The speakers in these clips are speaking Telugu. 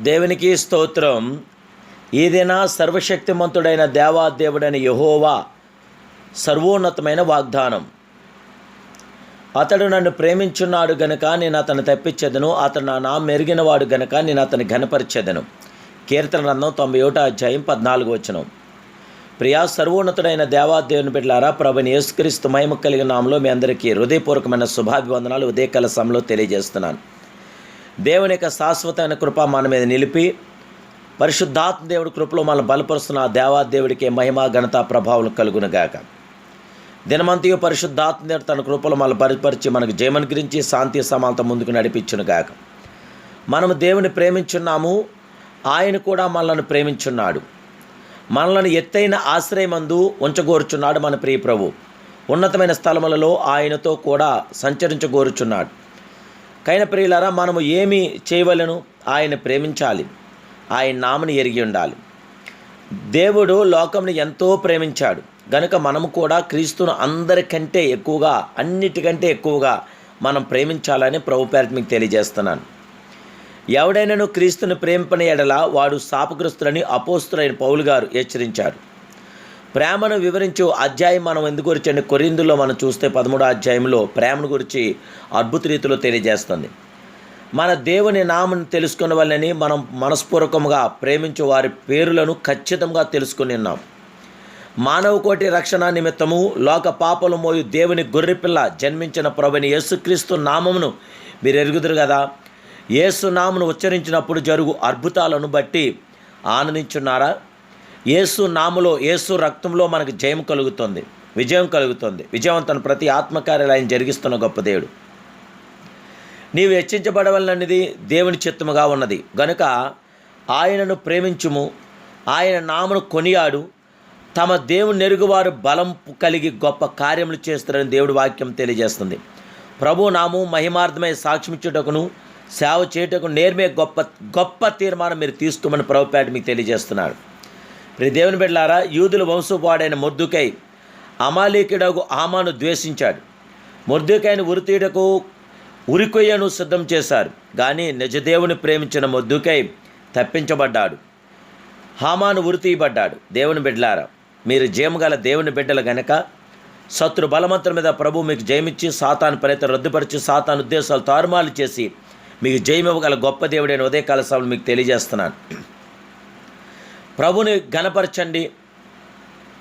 దేవునికి స్తోత్రం. ఏదైనా సర్వశక్తిమంతుడైన దేవాదేవుడైన యహోవా సర్వోన్నతమైన వాగ్దానం. అతడు నన్ను ప్రేమించున్నాడు గనుక నేను అతను తప్పించదను. అతను నా నా మెరిగినవాడు గనుక నేను అతని ఘనపరిచెదను. కీర్తన గ్రంథం తొంభై ఒకటో అధ్యాయం పద్నాలుగు వచనం. ప్రియా సర్వోన్నతుడైన దేవాదేవుని బిడ్డలారా ప్రభుని యేసుక్రీస్తు మహిమ కలిగిన నామలో మీ అందరికీ హృదయపూర్వకమైన శుభాభివందనాలు ఉదయకాల సమయంలో తెలియజేస్తున్నాను. దేవుని యొక్క శాశ్వతమైన కృప మన మీద నిలిపి పరిశుద్ధాత్మ దేవుడి కృపలో మనం బలపరుస్తున్న ఆ దేవాదేవుడికి మహిమ ఘనత ప్రభావం కలుగునుగాక. దినమంతయు పరిశుద్ధాత్మ దేవుడు తన కృపలో మనం బలపరిచి మనకు జయమని గురించి శాంతి సమానత ముందుకు నడిపించునుగాక. మనము దేవుని ప్రేమించున్నాము ఆయన కూడా మనల్ని ప్రేమించున్నాడు. మనలను ఎత్తైన ఆశ్రయమందు ఉంచగోరుచున్నాడు మన ప్రియ ప్రభు. ఉన్నతమైన స్థలములలో ఆయనతో కూడా సంచరించగోరుచున్నాడు. కైన ప్రియులారా మనము ఏమి చేయవలను? ఆయన ప్రేమించాలి. ఆయన నామని ఎరిగి ఉండాలి. దేవుడు లోకంని ఎంతో ప్రేమించాడు. గనుక మనము కూడా క్రీస్తును అందరికంటే ఎక్కువగా అన్నిటికంటే ఎక్కువగా మనం ప్రేమించాలని ప్రభుపేరట మీకు తెలియజేస్తున్నాను. ఎవడైనాను క్రీస్తుని ప్రేమిపని ఎడల వాడు శాపగ్రస్తులని అపోస్తులైన పౌలు గారు హెచ్చరించారు. ప్రేమను వివరించు అధ్యాయం మనం ఎందుకు గురించి కొరిందులో మనం చూస్తే పదమూడో అధ్యాయంలో ప్రేమను గురించి అద్భుత రీతిలో తెలియజేస్తుంది. మన దేవుని నామను తెలుసుకున్న వాళ్ళని మనం మనస్పూర్వకంగా ప్రేమించు వారి పేరులను ఖచ్చితంగా తెలుసుకుని ఉన్నాం. మానవ కోటి రక్షణ నిమిత్తము లోక పాపలు మోయు దేవుని గొర్రెపిల్ల జన్మించిన ప్రభుని యేసుక్రీస్తు నామమును మీరు ఎరుగుదురు కదా? యేసు నామను ఉచ్చరించినప్పుడు జరుగు అద్భుతాలను బట్టి ఆనందించున్నారా? ఏసు నాములో ఏసు రక్తంలో మనకు జయం కలుగుతుంది. విజయం కలుగుతుంది. విజయవంతన ప్రతి ఆత్మకార్యాలు ఆయన జరిగిస్తున్న గొప్ప దేవుడు. నీవు హెచ్చించబడవలనది దేవుని చిత్తముగా ఉన్నది. గనుక ఆయనను ప్రేమించుము. ఆయన నామను కొనియాడు. తమ దేవుని నెరుగువారు బలం కలిగి గొప్ప కార్యములు చేస్తారని దేవుడి వాక్యం తెలియజేస్తుంది. ప్రభు నాము మహిమార్థమై సాక్ష్యమిచ్చుటకును సేవ చేయుటకు నేర్మే గొప్ప గొప్ప తీర్మానం మీరు తీసుకోమని ప్రభుపేట మీకు తెలియజేస్తున్నాడు. ప్రతి దేవుని బిడ్డలారా యూదుల వంశపాడైన మొర్దుకై అమాలీకుడకు ఆమాను ద్వేషించాడు. మొర్దుకైన ఉరితీయుడకు ఉరికొయ్యను సిద్ధం చేశారు. కానీ నిజదేవుని ప్రేమించిన మొద్దుకై తప్పించబడ్డాడు. హామాను ఉరితీయబడ్డాడు. దేవుని బిడ్డలారా మీరు జయముగల దేవుని బిడ్డలు గనక శత్రు బలమంత్రం మీద ప్రభు మీకు జయమిచ్చి సాతాను ఫలితం రద్దుపరిచి సాతాను ఉద్దేశాలు తారుమాలు చేసి మీకు జయమివ్వగల గొప్ప దేవుడైన ఉదయకాల సభలు మీకు తెలియజేస్తున్నాను. ప్రభుని గణపరచండి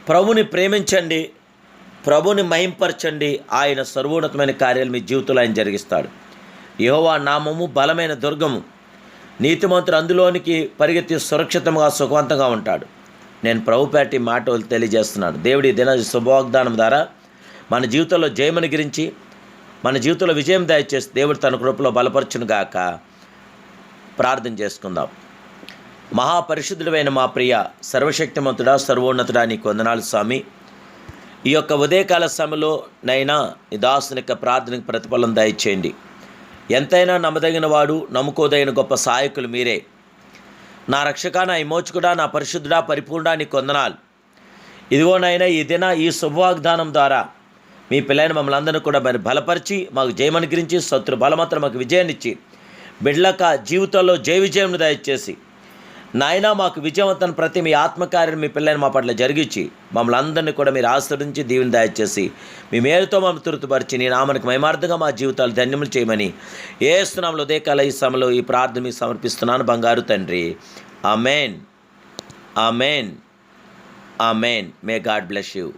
ప్రభుని ప్రేమించండి ప్రభుని మహింపరచండి. ఆయన సర్వోన్నతమైన కార్యాలు మీ జీవితంలో ఆయన జరిగిస్తాడు. యహోవా నామము బలమైన దుర్గము. నీతిమంతుడు అందులోనికి పరిగెత్తి సురక్షితంగా సుఖవంతంగా ఉంటాడు. నేను ప్రభుపేటి మాటలు తెలియజేస్తున్నాను. దేవుడి దిన శుభవాగ్దానం ద్వారా మన జీవితంలో జయమని గురించి మన జీవితంలో విజయం దయచేసి దేవుడు తన కృపలో బలపరచును గాక ప్రార్థన చేసుకుందాం. మహాపరిశుద్ధుడైన మా ప్రియ సర్వశక్తిమంతుడా సర్వోన్నతుడా నీకు వందనాలు స్వామి. ఈ యొక్క ఉదయకాల సమయంలో నైనా ఈ దాసుని యొక్క ప్రార్థనకు ప్రతిఫలం దయచేయండి. ఎంతైనా నమ్మదగిన వాడు నమ్ముకోదగిన గొప్ప సహాయకులు మీరే. నా రక్షక నా విమోచకుడా నా పరిశుద్ధుడా పరిపూర్ణ నీకు వందనాలు. ఇదిగోనైనా ఈ దిన ఈ శుభవాగ్దానం ద్వారా మీ పిల్లైన మమ్మల్ని అందరినీ కూడా మరి బలపరిచి మాకు జయమనుగ్రించి శత్రు బలమాత్రం మాకు విజయాన్నిచ్చి బిడ్లక జీవితంలో జయ విజయం దయచేసి నాయన మాకు విజయవంతం ప్రతి మీ ఆత్మకార్యం మీ పిల్లని మా పట్ల జరిగించి మమ్మల్ని అందరినీ కూడా మీరు ఆశ్రయించి దీవెని దయచేసి మీ మేలుతో మమ్మల్ని తృప్తిపరిచి నీ నామనికి మహిమార్థంగా మా జీవితాలు ధన్యములు చేయమని ఏస్తున్నాంలో ఉదయకాల ఈ సమయంలో ఈ ప్రార్థన మీకు సమర్పిస్తున్నాను. బంగారు తండ్రి. అమేన్ ఆ main may God bless you.